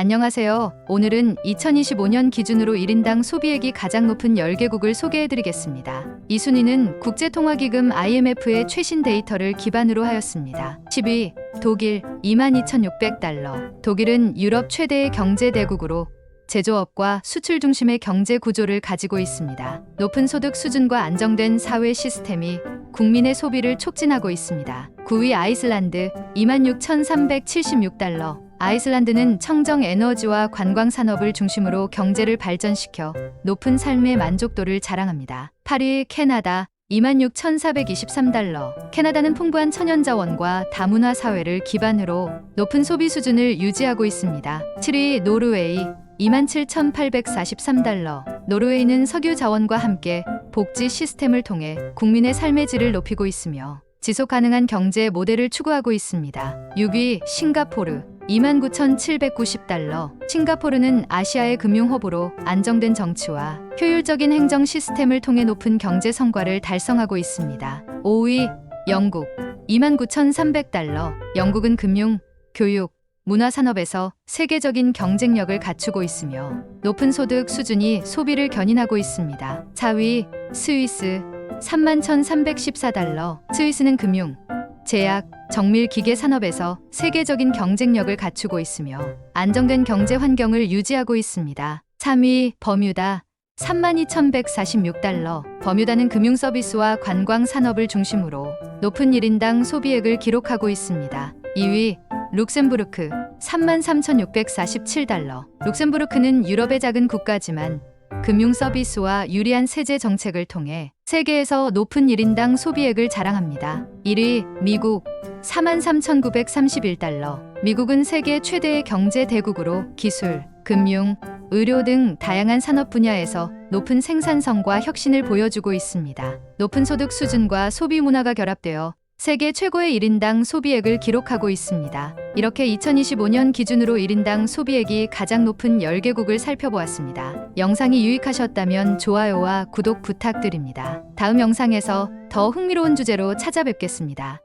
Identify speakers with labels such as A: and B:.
A: 안녕하세요. 오늘은 2025년 기준으로 1인당 소비액이 가장 높은 10개국을 소개해드리겠습니다. 이 순위는 국제통화기금 IMF의 최신 데이터를 기반으로 하였습니다. 10위 독일 22,600달러. 독일은 유럽 최대의 경제 대국으로 제조업과 수출 중심의 경제 구조를 가지고 있습니다. 높은 소득 수준과 안정된 사회 시스템이 국민의 소비를 촉진하고 있습니다. 9위 아이슬란드 26,376달러. 아이슬란드는 청정 에너지와 관광 산업을 중심으로 경제를 발전시켜 높은 삶의 만족도를 자랑합니다. 8위 캐나다 26,423달러. 캐나다는 풍부한 천연 자원과 다문화 사회를 기반으로 높은 소비 수준을 유지하고 있습니다. 7위 노르웨이 27,843달러. 노르웨이는 석유 자원과 함께 복지 시스템을 통해 국민의 삶의 질을 높이고 있으며 지속 가능한 경제 모델을 추구하고 있습니다. 6위 싱가포르 29,790달러. 싱가포르는 아시아의 금융 허브로 안정된 정치와 효율적인 행정 시스템을 통해 높은 경제 성과를 달성하고 있습니다. 5위 영국 29,300달러. 영국은 금융, 교육, 문화 산업에서 세계적인 경쟁력을 갖추고 있으며 높은 소득 수준이 소비를 견인하고 있습니다. 4위 스위스 31,314달러. 스위스는 금융, 제약, 정밀 기계 산업에서 세계적인 경쟁력을 갖추고 있으며 안정된 경제 환경을 유지하고 있습니다. 3위 버뮤다 32,146달러. 버뮤다는 금융 서비스와 관광 산업을 중심으로 높은 1인당 소비액을 기록하고 있습니다. 2위 룩셈부르크 33,647달러. 룩셈부르크는 유럽의 작은 국가지만 금융 서비스와 유리한 세제 정책을 통해 세계에서 높은 1인당 소비액을 자랑합니다. 1위 미국 43,931달러. 미국은 세계 최대의 경제 대국으로 기술, 금융, 의료 등 다양한 산업 분야에서 높은 생산성과 혁신을 보여주고 있습니다. 높은 소득 수준과 소비 문화가 결합되어 세계 최고의 1인당 소비액을 기록하고 있습니다. 이렇게 2025년 기준으로 1인당 소비액이 가장 높은 10개국을 살펴보았습니다. 영상이 유익하셨다면 좋아요와 구독 부탁드립니다. 다음 영상에서 더 흥미로운 주제로 찾아뵙겠습니다.